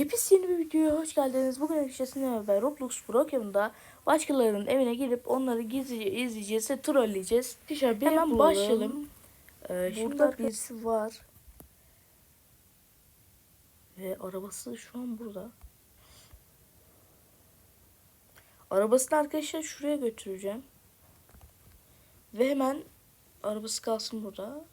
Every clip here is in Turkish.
Yepyeni bir videoya hoş geldiniz. Bugün arkadaşlar beraber Roblox programında başkalarının evine girip onları gizlice izleyeceğiz ve trolleyeceğiz. Arkadaşlar hemen bulalım. başlayalım. Ee, şimdi Burada birisi var. Ve arabası şu an burada. Arabasını arkadaşlar şuraya götüreceğim. Ve hemen arabası kalsın burada.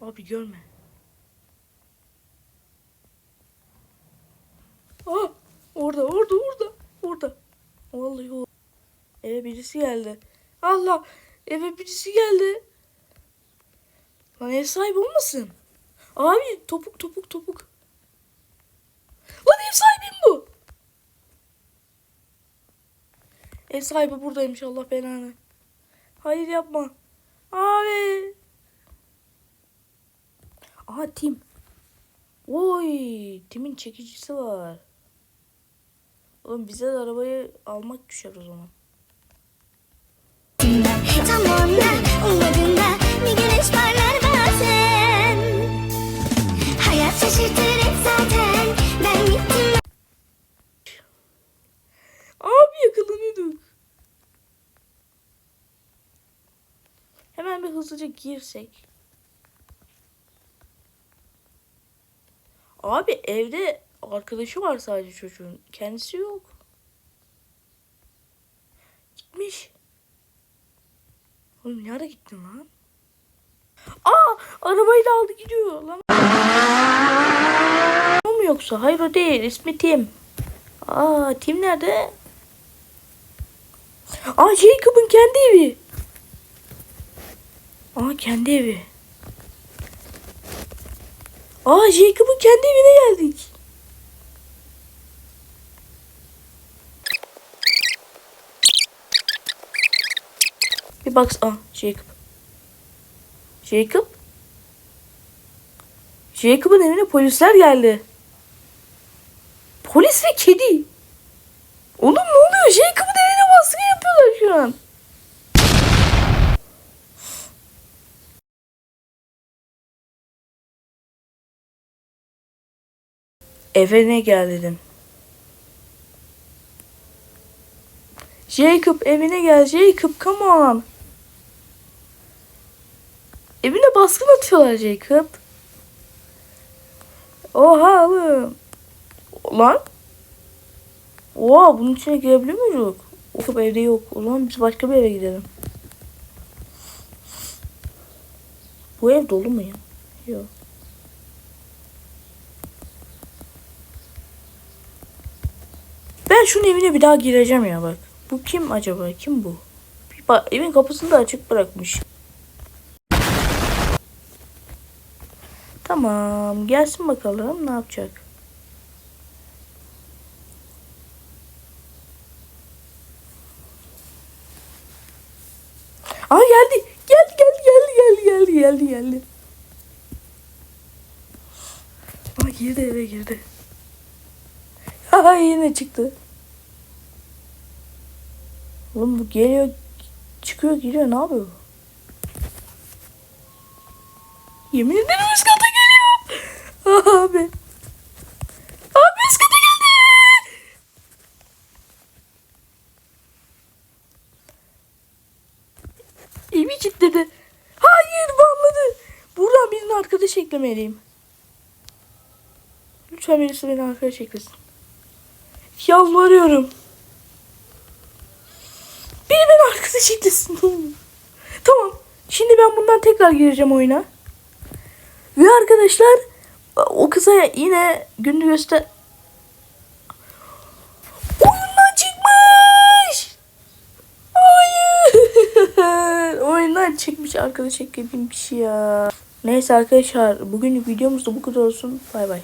Abi görme. Ah! Orada, orada, orada, orada. Vallahi o. Eve birisi geldi. Allah! Eve birisi geldi. Lan ev sahibi olmasın? Abi topuk topuk topuk. Lan ev sahibim bu. Ev sahibi buradaymış Allah belanı. Hayır yapma. Abi. Aha Tim. Oy, Tim'in çekicisi var. Oğlum bize de arabayı almak düşer o zaman. Tam onda ummadığında bir güneş parlar bazen Hayat şaşırtır hep zaten Ben gittim Abi yakalanıyorduk. Hemen bir hızlıca girsek. Abi evde arkadaşı var sadece çocuğun. Kendisi yok. Gitmiş. Oğlum nereye gittin lan? Aa arabayı da aldı gidiyor lan. O mu yoksa? Hayır o değil. İsmi Tim. Aa Tim nerede? Aa Jacob'un kendi evi. Aa kendi evi. Aa Jacob'un kendi evine geldik. Bir bak. Aa Jacob. Jacob? Jacob'un evine polisler geldi. Polis ve kedi. Oğlum ne oluyor? Jacob'un evine baskı yapıyorlar şu an. Evine gel dedim. Jacob evine gel Jacob come on. Evine baskın atıyorlar Jacob. Oha oğlum. Lan. Oha bunun içine girebiliyor muyuz? Jacob evde yok. O biz başka bir eve gidelim. Bu ev dolu mu ya? Yok. Ben şunun evine bir daha gireceğim ya bak. Bu kim acaba? Kim bu? Bir bak, evin kapısını da açık bırakmış. Tamam. Gelsin bakalım ne yapacak. Aa geldi. Geldi geldi geldi geldi geldi geldi geldi. Aa girdi eve girdi. Aa yine çıktı. Oğlum bu geliyor çıkıyor giriyor ne yapıyor? Yemin ederim üst geliyor. Abi. Abi üst kata geldi. Evi kilitledi. Hayır banladı. Buradan birini arkadaş eklemeliyim. Lütfen birisi beni arkadaş eklesin. Yalvarıyorum. Beni arkadaş eklesin. ne olur. Tamam. Şimdi ben bundan tekrar gireceğim oyuna. Ve arkadaşlar o kıza yine günü göster... Oyundan çıkmış! Hayır! Oyundan çıkmış arkadaş ekledim bir şey ya. Neyse arkadaşlar bugünlük videomuz da bu kadar olsun. Bay bay.